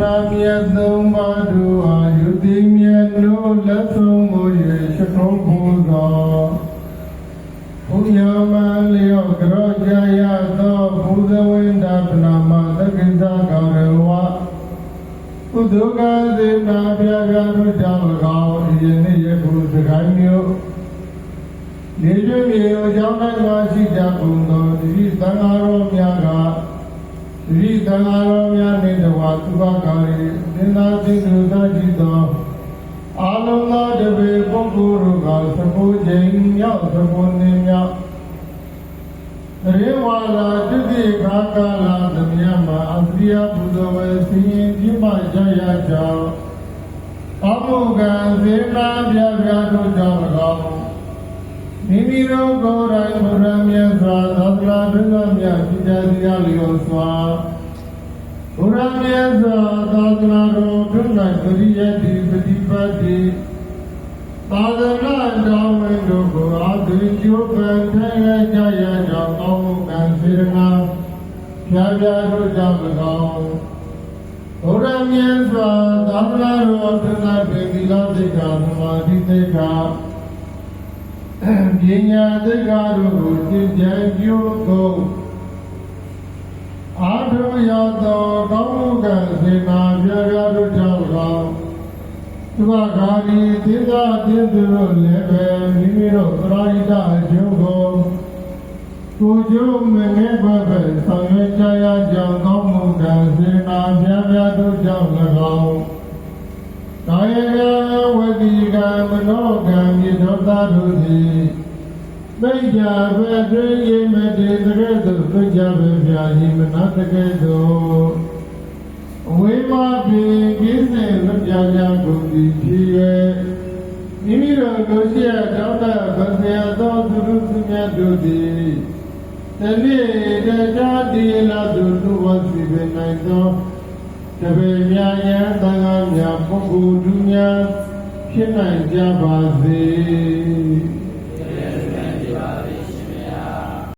နာမြတ်သုံးပါးတို့အာယုတိမြတ်လို့လက်ဆုံးကိုရရှိတော်မူသောဘုရားမလျော့ကြောကြရသောဘုဇဝိန္ဒပနာမသက္ကိစ္စကောရဝကုသကသေနာပြပြတို့ကြောင့်၎င်းဒီနေ့ယခုစကိုင်းမျိုးဒီကျွေးမြေအကြောင်းတိုင်းမှာရှိကြကုန်သောဒီသံဃာတော်များက ဒီသံဃာတော်များနှင့်တဝါသူဘကာရီသင်္သာသိသူသာကြည့်သောအာလုံးသောတပေပုဂ္ဂိုလ်တို့ကသကုချိန်မြောက်သကုနေမြောက်ရေဝါလာတိတိခါကာလသမယမှာအပရိယဘုဒ္ဓဝေစင်ရင်ပြမကြရကြောင်းအမှုကံစေနာပြပြတို့ကြောင့်၎င်းမိမိတို့ကိုယ်တိုင်ဘုရားမြတ်စွာသာသနာ့ဘုရားမြတ်ပြည့်စုံရလျောစွာဘု ရားမြတ်စွာသာသနာတော်တွင်၌ပရိယတ်တိပฏิပတ်တိသာသနာတော်ဝင်တို့ကိုအာသုကျိုးပန်ထိုင်ရကြရကြောင်းကောင်းမှုကံစေရနာဖြာဖြာတို့ကြောင့်၎င်းဘုရားမြတ်စွာသာသနာတော်တွင်၌ပင်သီလသိက္ခာသမာဓိသိက္ခာပညာသိက္ခာတို့ကိုသင်ကြားကျိုးကုန်အာ ထုရသောကောင်းမှုကံစေနာဖြာဖြာတို့ကြောင့်၎င်းသူကဂါရီသင်္သာတင်းသူတို့လည်းပဲမိမိတို့သရဟိတအကျိုးကိုကိုကျိုးမငဲ့ဘက်ပဲဆောင်ရွက်ကြရကြောင်းကောင်းမှုကံစေနာပြပြတို့ကြောင့်၎င်းကာယကဝတိကမနောကံမြေသောသားတို့သည် သိကြပဲတွင်ရမတည်တကဲ့သို့သိကြပဲပြာကြီးမနာတကဲ့သို့အဝိမာပိကိစေလွတ်ပြကြကုန်သည်ဖြစ်၍မိမိတို့ကိုရှိရတောင်းတဗဇေသောသူတို့သူများတို့သည်တနေ့တခြားဒီလာသူတို့ဝစီပင်နိုင်သောတပည့်များယံသံဃာများပုဂ္ဂိုလ်သူများဖြစ်နိုင်ကြပါစေ